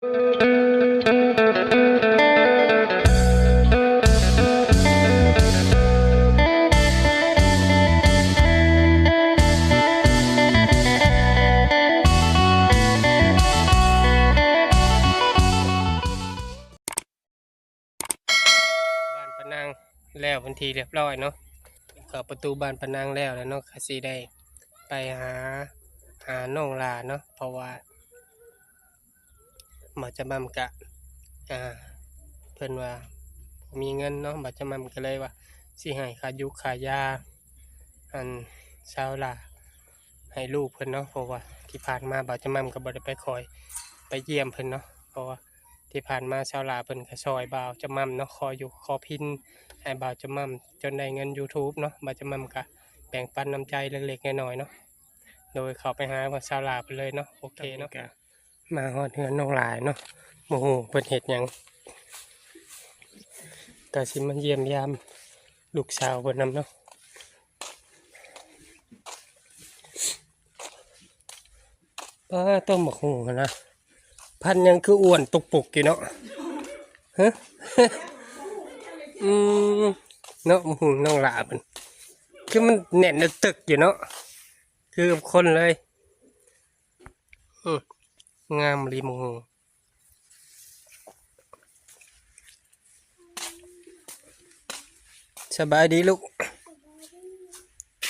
บ้านปะนางแล้วทันทีเรียบร้อยเนาะเข้าประตูบ้านปะนางแล้วแล้วเนาะก็สิได้ไปหาหาน้องลาเนาะเพราะว่า หมอจะมัมกะอ่าเพิ่นว่ามีเงินเนาะหมอจะมัมก็เลยว่าสิให้ค่ายุค่ายาอันชาวลาให้ลูกเพิ่นเนาะเพราะว่าที่ผ่านมาบ่าวจะมั่มก็บ่ได้ไปคอยไปเยี่ยมเพิ่นเนาะเพราะว่าที่ผ่านมาชาวลาเพิ่นก็ซอยบ่าวจะมั่มเนาะคอยอยู่คอพินให้บ่าวจะมั่มจนได้เงิน YouTube เนาะบ่าวจะมั่มก็แบ่งปันน้ำใจเล็กๆน้อยๆเนาะโดยเขาไปหาว่าชาวลาไปเลยเนาะโอเคเนาะ มาฮอดเฮือนน้องหลายเนาะโมโหเพิ่นเฮ็ดยังก็สิมาเยี่ยมยามลูกสาวเพิ่นนำเนาะป้าต้มหมกหูนะพันยังคืออ้วนตุกปุกอยู่เนาะฮะอืมเนาะหูน้องหลาเป็นคือมันแน่นตึกอยู่เนาะคือคนเลยอืม งามรีมหูสบายดีลูก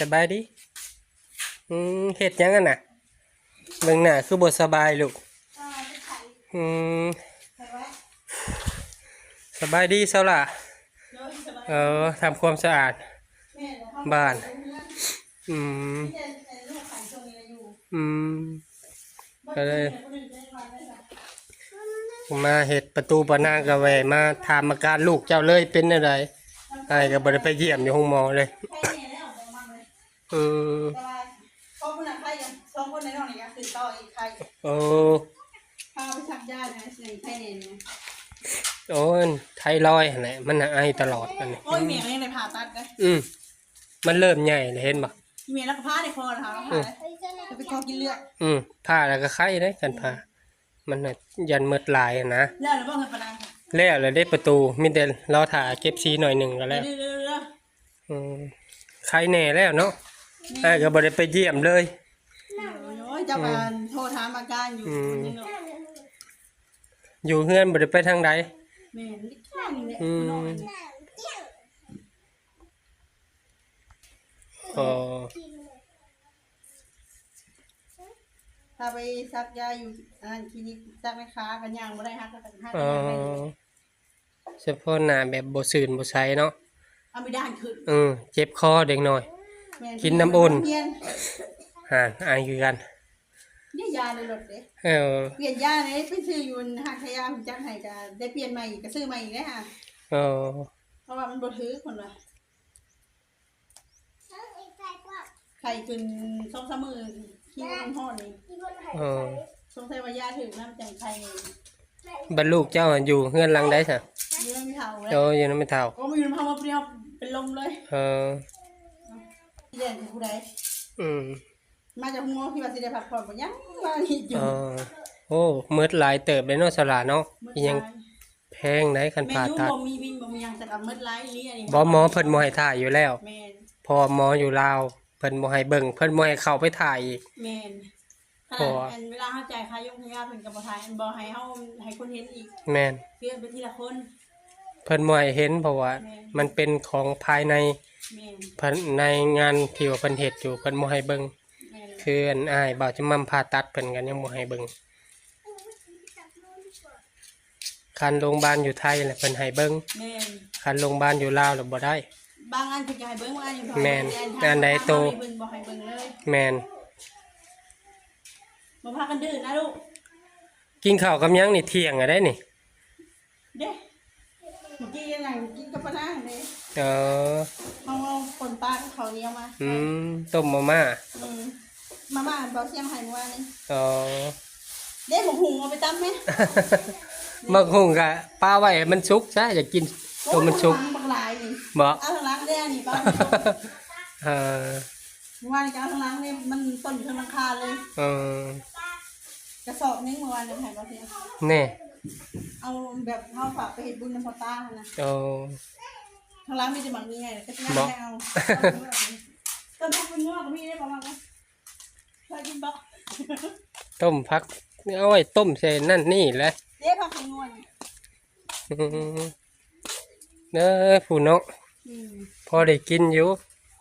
สบายดี อืมเห็ดหยังกันน่ะเบิ่งหน้าคือบทสบายลูก อืม สบายดีเซาล่ะ เออทำความสะอาด บ้าน อืม อืมก็เลย มาเห็ดประตูปะนางกะแหวมาถามอาการลูกเจ้าเลยเป็นอะไรไอ้ายก็บ่ได้ไปเยี่ยมอยู่ห้องหมอเลยอืมสองคนน่ะใครกันสองคนในน้องนี่ก็คือต่ออีกใครโอ้พาไปชักยานะสิใครเนี่ยนะโอ้ยไทรอยด์นั่นแหละมันน่ะไอตลอดอันนี้โอ้ยเมียก็ยังได้ผ่าตัดเลยอืมมันเริ่มใหญ่เลยเห็นปะเมียแล้วก็ผ้าในคอนะคะแล้วผ่าจะไปคอกินเลือดอืมผ้าแล้วก็ไข้ได้กันผ้า มันน่ะยันเมืดลายอะนะเลือดหรือว่าเงินปนังค่ะแล้วเลยได้ประตูมีแต่รอถ่าเก็บซีหน่อยหนึ่งก็แล้วเรื่อยอืมใครแน่แล้วเนาะไอ้ก็บ่ได้ไปเยี่ยมเลยๆโอ้ยเจ้าการโทรถามอาการอยู่คนนี้เนาะอยู่เฮือนบ่ได้ไปทางใด แม่นี่แค่นี้แหละอืม น้อยนี่อ๋อ ถ้าไปซักยาอยู่อ่านคลินิกซักแม่ค้ากันย่างบ่ได้ฮักก็ต้องฮักอ๋อกันย่างได้เลยเฉพาะหน้าแบบบ่ซื่นบ่ใสเนาะเอาไม่ได้ขึ้นอืมเจ็บคอเด็กน้อยแม่กินน้ำอุ่นเปลี่ยนห่านอายคือกันเนี่ยยาในรถเด้เออเปลี่ยนยาเลยไปซื้ออยู่หักขยาผมจังให้ก็ได้เปลี่ยนใหม่อีกก็ซื้อใหม่อีกได้ค่ะเออเพราะว่ามันบ่ถือคนว่าไข่ขึ้นสองสามมือ ขี้มันห่อนี่เออสงสัยว่ายาถึงน้ำจังไข่นี่บรรลูกเจ้าอะอยู่เฮือนหลังได้ซะเรื่องไม่เท่าแล้วโอ้ยยังไม่เท่าก็มาอยู่น้ำพังมาเปรี้ยวเป็นลมเลย เออที่เด่นคือผู้ใดอืมมาจากหัวพี่ว่าสิได้พักผ่อนบ่ยังว่านี่อยู่เออโอ้เมืดหลายเติบเลยเนาะสลาเนาะอิหยังแพงได้คันแม่ผ่ายุ่ตัดบ่มีวินบ่มีหยังแต่กับมืดไลายอีหลีอันนี้บ่หมอเพิ่นบ่ให้ถ่ายอยู่แล้วแม่นพอหมออยู่ลาว เพิ่นบ่ให้เบิ่งเพิ่นบ่ให้เข้าไปถ่ายอีก แม่นขพอนาดอันเวลาเฮาจ่ายค่ายกค่ายาเพิ่นก็บ่ทายอันบ่ให้เฮาให้คนเห็นอีกแม่นเปลี่ยนไปทีละคนเพิ่นบ่ให้เห็นเพราะว่ามันเป็นของภายในแม่นเพิ่นในงานที่ว่าเพิ่นเฮ็ดอยู่เพิ่นบ่ให้เบิ่งแม่นคืออันอ้ายบ่าวจะมั่มผ่าตัดเพิ่นกันยังบ่ให้เบิ่งคันโรงพยาบาลอยู่ไทยแหละเพิ่นให้เบิ่งแม่นคันโรงพยาบาลอยู่ลาวแล้วบ่ได้ บางอันเพิ่นก็ให้เบิ่งบางอันอยู่แม่นทางอันใดโตเบิ่งบ่ให้เบิ่งเลยแม่นบ่พากันดื้อนะลูก กินข้าวกับหยังนี่เที่ยงอะได้นี่เด้เมื่อกี้นั่งกินกับปลาหน้าเลยเออเอาเอาคนปลากับเขาวเหนียวมาอืมต้มมาม่าอืมมาม่าบ่เสียงให้เมื่อวานนี้อ๋อเด้หมูหุงเอาไปตำไหมมักหุงกะป้าไว้ให้มันสุกซะอยากกินตัวมันสุก โอ้ยบักหลายนี่ บ่เอาทางหล้างได้อันนี่ป้าเออเมื่อวานนี้ก็เอาทางหล้างนี่มันต้นอยู่ทางหลังคาเลย เออกระสอบนึงเมื่อวานนึงให้บ่เพียงแน่เอาแบบเฮาฝากไปเฮ็ดบุญนำพ่อตาหั่นนะเอา ทางร้านมีแต่หมักนี้ไงก็จะไม่บ่ให้เอาต้นพักเป็นงอกก็มีได้ประมาณนั้นเคยกินบ่ต้มพักเอาไว้ต้มใส่นั่นนี่แหละเด้พักเป็นงอนอืม เด้อผู้เนาะอืมพอได้กินอยู่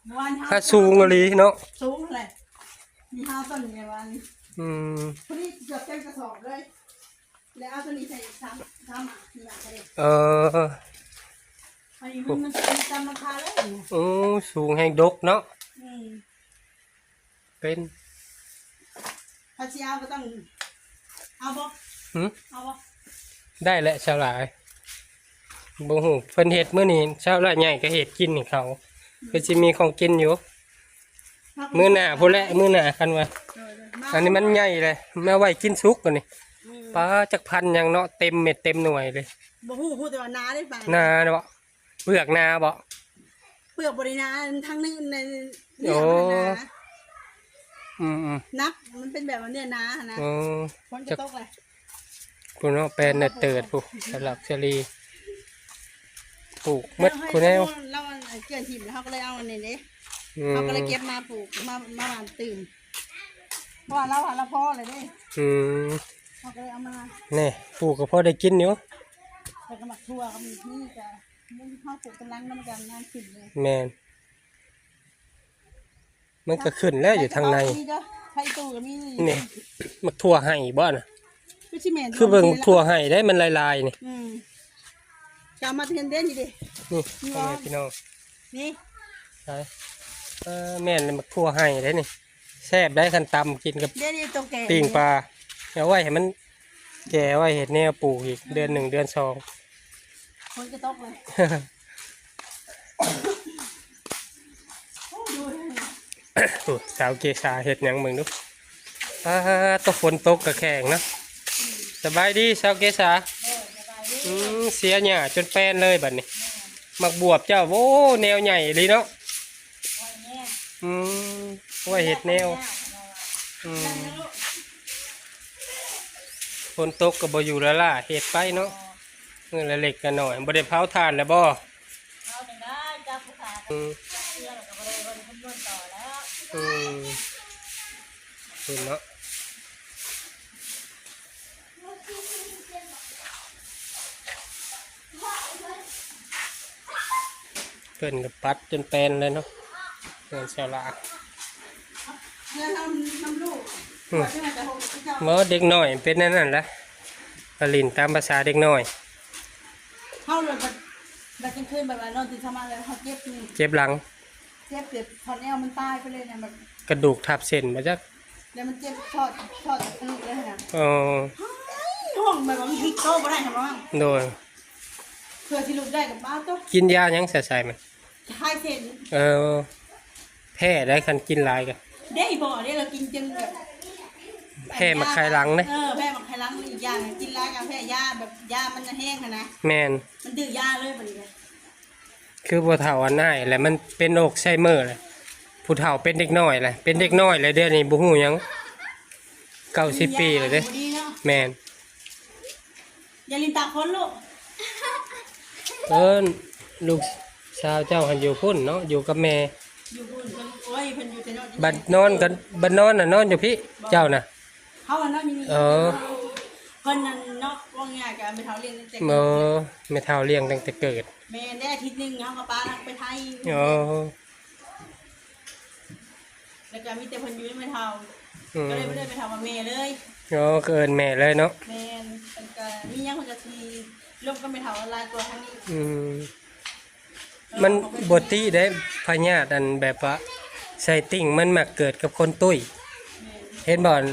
เมื่อวานเฮาถ้าสูงอีหลีเนาะสูงเท่าไหร่มีห้าต้นไงวันอืมพอดีเกือบเต็มกระสอบเลยแล้วเอาตัวนี้ใส่ซ้ำซ้ำอะนี่อะก็ได้เอออันนี้มันมันจะจำราคาเลยโอ้สูงแห่งดกเนาะอืมเป็นถ้าสิเอาก็ต้องเอาบ่หึเอาบ่ได้แหละชาวหลาย บ่ฮู้เพิ่นเฮ็ดมื้อนี้ชาวละใหญ่ก็เฮ็ดกินให้เขาก็สิมีของกินอยู่ มื้อหน้าพุ่นแหละมื้อหน้าคันว่า อันนี้มันใหญ่เลยมาไว้กินสุกกันนี่อืมปลาจักพันหยังเนาะเต็มเม็ดเต็มหน่วยเลยบ่ฮู้พูดแต่ว่านาได้ป่ะนาเนาะเปลือกนาบ่เปลือกบรินาทั้งนี้ในโอ้เนื้อมันนาอืมอืมนักมันเป็นแบบว่าเนื้อนานะอ๋อฝนจะตกเลยผู้เนาะแปลนน่ะเติดผู้สลับเชลี ปลูกหมดผู้แนวเราเอาเกลือถิ่มแล้วเขาก็เลยเอาอันนี้เด้อืมเขาก็เลยเก็บมาปลูกมามาหวานตื่นเพราะว่าเราหาเราพ่อเลยเด้อืมเขาก็เลยเอามาแน่ปลูกก็พอได้กินอยู่แต่กระหมักทั่วก็มีนี่จะมุ่งเข้าปลูกกำลังน้ำกันงานขึ้นเลยแม่นมันก็ขึ้นแล้วอยู่ทางในใช้ตู้ก็มีนี่มักทั่วให้บ่น่ะคือชิเมนคือเบิ่งมักทั่วให้ได้มันลายๆนี่อืม จะเอามาเทียนเด่นอยู่ดิ นี่พ่อแม่พี่น้องนี่ใช่เออแม่นเลยมักทั่วให้ได้นี่แซ่บได้คันตำกินกับเด่นอยู่ตรงแก่ปิ้งปลาเอาไว้ให้มันแก่ไว้เห็ดแนวปลูกอีกเดือนหนึ่งเดือนสอง คนจะตกเลยโอ้ดูดิโอ้สาวเกษาเห็ดหยังมึงดูอ่าตกฝนตกกระแข่งเนาะสบายดีสาวเกษาอืม เสียหญ้าจนแปนเลยบัดนี้มักบวบเจ้าโอ้แนวใหญ่เลยเนาะอืมว่าเห็ดแนวอืมฝนตกกับบอยู่แล้วล่ะเห็ดไปเนาะเงินละเล็กกันหน่อยบ่ได้เผาทานแล้วบ่เอาหนึ่งได้จับผู้ขาอืม เชื่อแล้วก็บริวารคำนวณต่อแล้ว อืมเห็นเนาะ เพิ่นกับปัดจนแปลนเลยเนาะเงินเสียละเงินทำน้ำลูกอืมว่าที่มันจะหกเจ้าเมื่อเด็กน้อยเป็นนั่นนั่นละกลินตามภาษาเด็กน้อยเข้าเลยแบบแบบกลางคืนแบบว่านอนตื่นเช้ามาแล้วเขาเจ็บนี่เจ็บหลัง เจ็บเจ็บถอดแอวมันตายไปเลยเนี่ยแบบกระดูกทับเส้นมาจักแล้วมันเจ็บทอดทอดทะลุเลยนะอ๋อห้องแบบว่ามันโตไม่ได้ครับว่าโดย เพื่อที่ลูกได้กับบ้านโตกินยาหยังใส่ใส่มันทายเสร็จเออแพ้ได้คันกินหลายกัน ได้บ่อเนี่ยเรากินจนแบบแพ้มาคายหลังนะ เออแพ้มาคายหลังอีกอย่างกินร้ายกับแพ้ยาแบบยามันจะแห้งอะนะแมนมันดื้อยาเลยแบบนี้คือผู้เฒ่าอันน่ายแหละมันเป็นโรคไซเมอร์แหละผู้เฒ่าเป็นเด็กน้อยแหละเป็นเด็กน้อยเลยเดี๋ยวนี้บ่ฮู้หยังเก้าสิบปีเลยเด้ ดีเนาะแมนอย่าลืมตาคนลูก เอิ้นลูกสาวเจ้าหันอยู่พุ่นเนาะอยู่กับแม่อยู่บุญเพิ่นโอ้ยเพิ่นอยู่แต่นอนบัดนอนกันบัดนอนน่ะนอนอยู่พี่เจ้าน่ะ เขาอะเนาะอยู่นี่เออ เพิ่นนั่นเนาะว่าง่ายกับไปเฒ่าเรียนแต่เออแม่เฒ่าเลี้ยงตั้งแต่เกิดแม่ได้อาทิตย์หนึงเฮากับป้าไปไทยเออแล้วก็มีแต่เพิ่นอยู่ในแม่เฒ่าอืก็มเลยบ่ได้ไปเฒ่ามาแม่เลย เออเกินแม่เลยเนาะแม่นเพิ่นก็มีหยังเพิ่นก็สิ ร่วมกันไปเฒ่าออนไลน์ตัวทางนี้อืมมันบทที่ได้พญาติอันแบบว่าใส่ติ่งมันมักเกิดกับคนตุ้ย เห็นบ่อน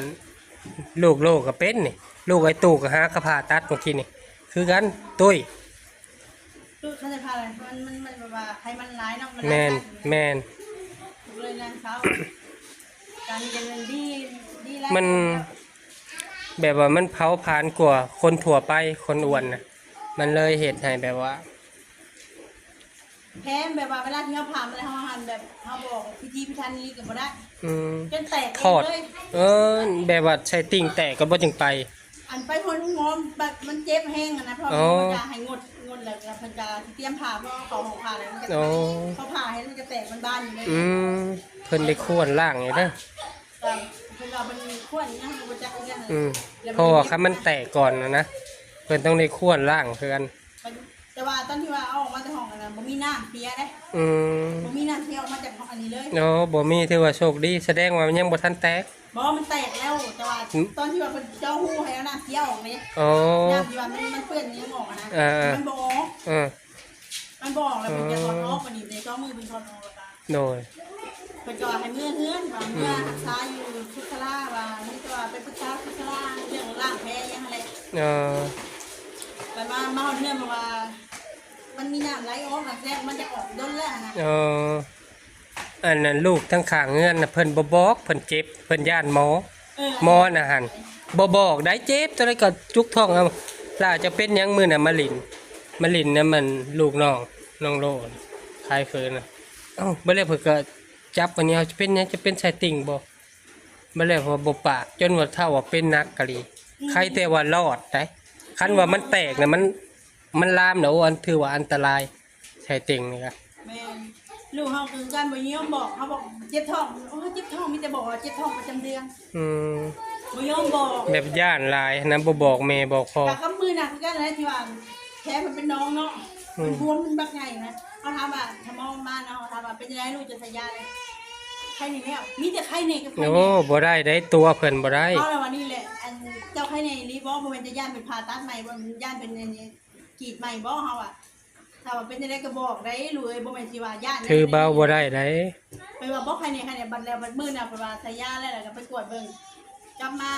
ลูกโลกก็เป็นนี่ลูกไอ้ตู่ก็หากระพาตัดเมื่อกี้นี่ คือกันตุ้ยลูกเขาจะพาอะไรมันมันมันแบบว่าให้มันร้ายเนาะมันแมร้ายนกันแมนเลยนางเขาการเงินดีดีแล้วมัน แบบว่ามันเผาผลาญกว่าคนถั่วไปคนอ้วนนะ มันเลยเหตุให้แบบว่า แพ้แบบว่าเวลาที่เขาผ่านอะไรเขาหันแบบเขาบอกพิธีพิธันนี้กับบ่ได้อืมจนแตกเอทองดเลยเออ แบบว่าใช้ติ่งแตกก็บ่จึงไป อันไปคนงอมแบบมันเจ็บแห้งอะนะเพราะอ๋อมันจะให้งดงดแล้วแล้วเพิ่นจะเตรียมผ่าเพราะเขาของผ่าอะไรมันจะอ๋อ เขาผ่าให้มันจะแตกมันบานอยู่เลยอืมเพิ่นได้ควรล่างนี่เด้อแต่เพิ่นว่ามันขั้วนี้นะมันจะเรื่องอะไรอืมเพราะว่าคันมันแตกก่อนนะนะ เพิ่นต้องได้ควรล่างคือกันมันแต่ว่าตอนที่ว่าเอาออกมาจากห้องอะนะบ่มีน้ำเปียได้อืมบ่มีน้ำเที่ยวออกมาจากห้องอันนี้เลยเนาะบ่มีถือว่าโชคดีแสดงว่ามันยังบ่ทันแตก บ่มันแตกแล้ว แต่ว่าอืม ตอนที่ว่าเพิ่นเจ้าหู้ให้เอาน้ำเที่ยวออกเลยอ๋อ น้ำที่ว่ามันมันเปื้อนยังออกอะนะอ่ามันบ่ออกเออมันบ่ออกแล้วมันจะถอดออกมานี่ในเจ้ามือเป็นถอดออกแล้วก็ โดยเพิ่นก็ว่าให้เมื่อเฮือนว่าเมื่อรักษาอยู่ทุกขลาว่ามันก็ว่าไปปรึกษาทุกขลาเรื่องร่างแพ้ยังอะไรเออแต่ มามาเอาเรื่องมาว่า มันมีน้ำไหลออกมาแทรกมันจะออกด้นแล้วนะเอออันนั้นลูกทั้งข้างเงื่อนน่ะเพิ่นบ่บอกเพิ่นเจ็บเพิ่นย่านหมอ เออหมอน่ะหั่นบ่บอกได้เจ็บจังไดก็จุกท้องเอาล่าจะเป็นหยังมื้อน่ะมะลินมะลินน่ะมันลูกน้องน้องโลนคายเฟินน่ะเอ้าบ่แล้วเพิ่นก็จับอันนี้เอาจะเป็นหยังจะเป็นไส้ติ่งบ่บ่แล้วพอบ่ปากจนว่าเท่าว่าเป็นนักกะลีใครแต่ว่ารอดได้ คันว่ามันแตกน่ะมันมันลามน่ะโอ้อันถือว่าอันตรายไส้ติ่งนี่ก็แม่นลูกเฮาคือการบ่ยอมบอกเขาบอกเจ็บท้องโอ้ยเจ็บท้องมีแต่บอกว่าเจ็บท้องประจำเดือนอืมบ่ยอมบอกแบบย่านหลายนะบ่บอกแม่บอกพ่อ แต่ก็มือหนักคือกันนะที่ว่าแพ้มันเป็นน้องเนาะอืมมันบวมมันบักใหญ่นะเขาถามว่าทำมองมาเนาะเขาถามว่าเป็นยังไงลูกจะใส่ยาเลย ไข้นี่แล้วมีแต่ไข้นี่กับไข้โอ้นี่บ่ได้ได้ตัวเพิ่นบ่ได้ เอาละวันนี้แหละอันเจ้าไข้นี่รีบอบ่แม่นจะย่านเป็นผ่าตัดใหม่บ่แม่นย่านเป็นอันนี้กรีดใหม่บ่เฮาอะถ้าว่าเป็นจังไดก็บอกได้ลูกเอ้ยบ่แม่นสิว่าย่านถือเบาบ่ได้ได้ไปว่าบ่ไข้นี่ไข้นี่บัดแล้วบัดมื้อน่ะเพราะว่าใส่ยาแล้วแล้วก็ไปกวดเบิ่งกลับมา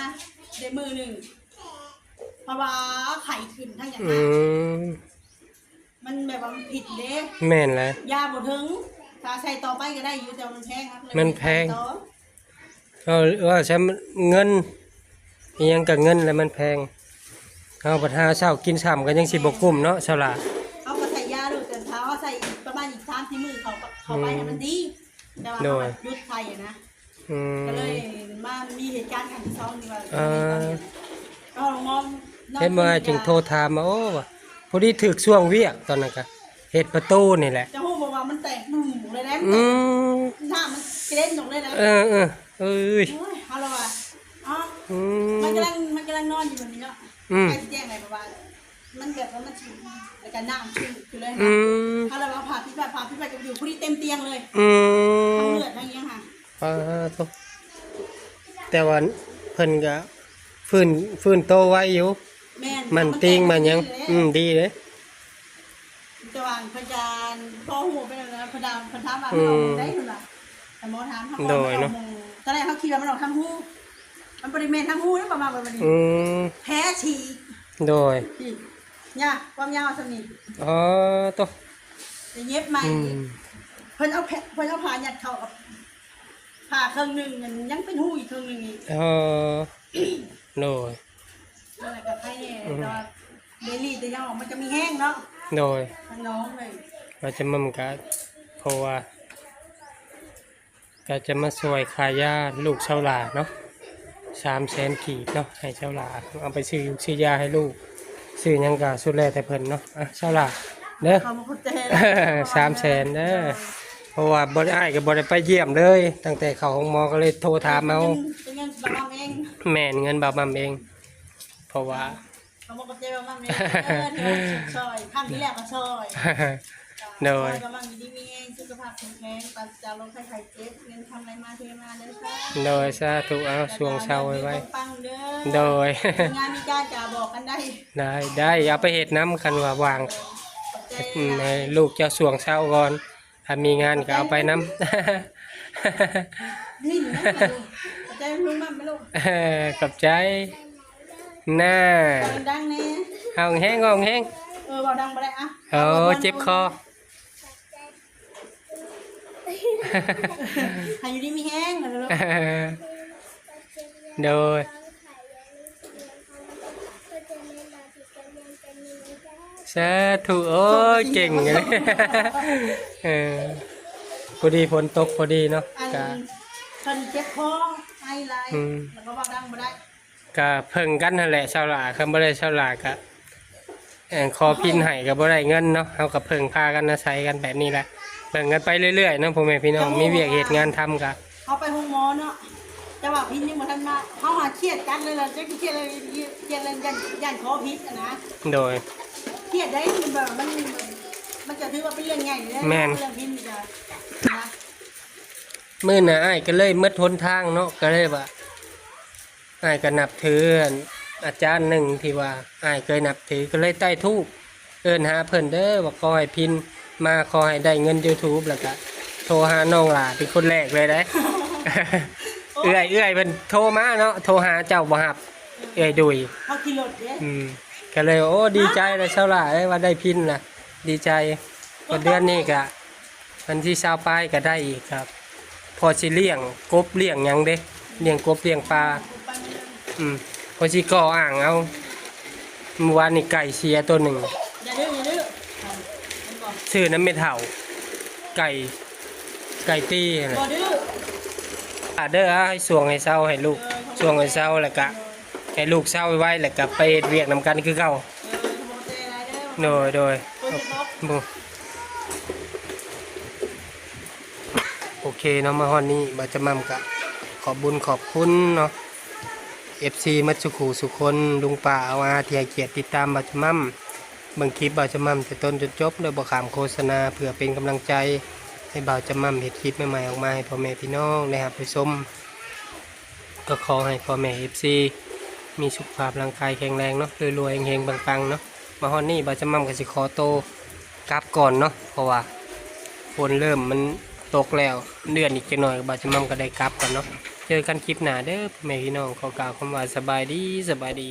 ได้มื้อหนึงเพราะว่าไข้ขึ้นทั้งอย่างอืนั้นมมันแบบว่ามันผิดเด้แม่นแหละยาบ่ถึง ถ้าใส่ต่อไปก็ได้อยู่แต่ว่ามันแพงครับเลยมันแพงใส่ต่อเออว่าใช้เงินอิหยังกับเงินแล้วมันแพงเอาปัญหาเช้ากินซ้ำก็ยังสิบ่กุ้มเนาะเช้าล่ะเขาก็ใส่ยาดูแต่เท้าเขาใส่อีกประมาณอีก3 4มื้อเขาก็เข้าไปให้มันดี แต่ว่าโดเขายก็หยุดใส่อะนะ อืมก็เลยมามีเหตุการณ์ครั้งที่สองนี่ว่าอ่าก็ลองมองนอนเฮ็ดมาจึงโทรถามมาโอ้ว่าพอดีถึกช่วงเวียกตอนนั้นก็เฮ็ดประตูนี่แหละจะฮู้บอกว่า มันแตกบุ้มเลยนะมันอืแตกมหน้ามันเกร็ดลงเลยนะเออเออเอ้ยโอ้ยเอาละว่ะอ๋ออืมันมกำลังมันกำลังนอนอยู่แบบนี้เนาะอืมใครจะแจ้งอะไรประมาณมันแบบว่ามันชิวแล้วก็น้ำชิวคือเลยอืนะมเอาละว่าผ่าพิษแบบผ่าพิษแบบกับอยู่ผู้ที่เต็มเตียงเลยอืทั้งม เลือดทั้งเนี้ยค่ะอ่าโตแต่ว่าเพิ่นก็ฟื้นฟื้นโตไว้อยู่ แม่นมันติงมันยัง อืมดีเลย จะวางพยานพ่อหูไปแล้วนะพดามพดามว่าอืเรามได้หรือเปล่าแต่หมอถามเขาโดยเนอะตอนแรกเขาคิดว่ามันออกทางหูมันปริมาณทางหูหรือประมาณแบบนี้อืมแพ้ฉีกโดยนี่เนี่ยความยาวสนิทอ๋อโตจะเย็บใหม่อืมเพิ่นเอาแผลเพิ่นเอาผ่ายัดเข้ากับผ่าเครื่องหนึ่งมันยังเป็นหูอีกเครื่องหนึ่งอีกอ๋อโดยนั่นแหละกับไพ่เนี่ยแต่ว่าเบลลี่แต่ยังออกมันจะมีแห้งเนาะ โดยทั้งน้องเลยเราจะมามันก็เพราะว่าก็จะมาช่วยขายยาลูกชาวหลาเนาะสามแสนกีบเนาะให้ชาวหลาเอาไปซื้อซื้อยาให้ลูกซื้อหยังกะสุดแลแต่เพิ่นเนาะอะชาวหลาเด้อเขามาคนเจสามแสนเด้อเพราะว่าบ่ได้อ้ายก็บ่ได้ไปเยี่ยมเลย ตั้งแต่เข้าห้องหมอก็เลยโทรถามเอาเป็นเงินบางเองแม่นเงินบาบำเอง เพราะว่า เขาบอกกับเจ๊บางเองเออเธอซอยข้างนี้แหละก็ซอยโดยกำลังดีมีเองสุขภาพแข็งแรงปราศจากโรคไข้ไข้เจ็บเงินทำอะไรมาเทมาเด้อค่ะโดยสาธุเอาช่วงเช้าไว้ไว้ปังเด้อโดยงานมีการจะบอกกันได้ ได้ได้เอาไปเฮ็ดน้ำคันว่าวางขอบใจอืมให้ลูกเจะส่วงเช้าก่อนถ้ามีงานก็เอาไปน้ำนี่นะขอบใจลุงมั่งไหมลูกเออขอบใจ น่าดังๆนี่เอาแห้งเอาแห้งเออบอกดังไปเลยอะเออเจ็บคอให้อยู่ดีมีแห้งเหรอลูกโดยสาธุโอ้ยเก่งเลยเออพอดีฝนตกพอดีเนาะอันกะเพิ่นเจ็บคอไอไหล กะเพิ่งกันนั่นแหละชาวหลาคำบ่ได้ชาวหลากะแอนคอพินให้ก็บ่ได้เงินเนาะเฮากับเพิ่งพากันอาศัยกันแบบนี้แหละเบิ่งกันไปเรื่อยๆเนาะพ่อแม่พี่น้องมีเวียกเหตุงานทำกะเขาไปห้องหมอเนาะแต่ว่าพิษยังบ่ทันมาเขาหาเครียดกันเลยล่ะจะเครียดเลยเครียดเลยยันยันคอพิษอะนะโดยเครียดได้มันแบบมันมันจะถือว่าเป็นเรื่องใหญ่เลยแม่นเรื่องพิษมันจะนะมื้อน่ะอ้ายก็เลยมืดหนทางเนาะก็เลยว่า อ้ายก็นับถืออันอาจารย์หนึ่งที่ว่าอ้ายเคยนับถือก็เลยใต้ทูปเอิ้นหาเพิ่นเด้อว่าขอให้พินมาขอให้ได้เงิน YouTube แล้วก็โทรหาน้องหลาเป็นคนแรกเลยได้ เอื้อยเอื้อยเพิ่นโทรมาเนาะโทรหาเจ้าบ่ฮับเอื้อยดุยเขาขี่รถเด้อืมก็เลยโอ้ดีใจเลยเช้าหล่าได้ว่าได้พินล่ะ ดีใจวันเดือนนี้ก็วันที่เช้าป้ายก็ได้อีกครับ พอสิเลี้ยงกบเลี้ยงหยังเด้เลี้ยงกบเลี้ยงปลาไปไม่ได้ อืมพอสิก่ออ่างเอาเมื่อวานนี่ไก่เสียตัวหนึ่งอย่าดื้ออย่าดื้อชื่อนั้นไม่เท่าไก่ ไก่ตีนะบ่ดื้ออะเด้อให้สวงให้เศร้าให้ลูกสวงให้เศร้าแล้วก็ให้ลูกเศร้าไว้แล้วก็ไปเฮ็ดเวียกนำกันคือเก่าเออโมเตอะไรเด้อโดยโดยตัวจะบอกบุโอเคเนาะมาฮอนนี้บาจะมั่มกะขอบบุญขอบคุณเนาะ FC มัตสุขูสุคนลุงป่าเอาอาเทียเกียรติติดตามบาจมั่มเบิ่งคลิปบาจมั่มแต่ต้นจนจบโดยบ่ขามโฆษณาเพื่อเป็นกำลังใจ ให้บ่าวจมั่มเห็ดคลิปใหม่ๆออกมาให้พ่อแม่พี่น้องได้รับไปชมก็ขอให้พ่อแม่ FC มีสุขภาพร่างกายแข็งแรงเนาะรวยๆเฮงๆปังๆเนาะมาฮอนนี่บาจมั่มกับสิขอโตกลับก่อนเนาะเพราะว่าฝนเริ่มมันตกแล้วเดือนอีกจะหน่อยบาจมั่มก็ได้กลับก่อนเนาะ เจอกันคลิปหน้าเด้อพ่อแม่พี่น้องขอกล่าวคำว่าสบายดีสบายดี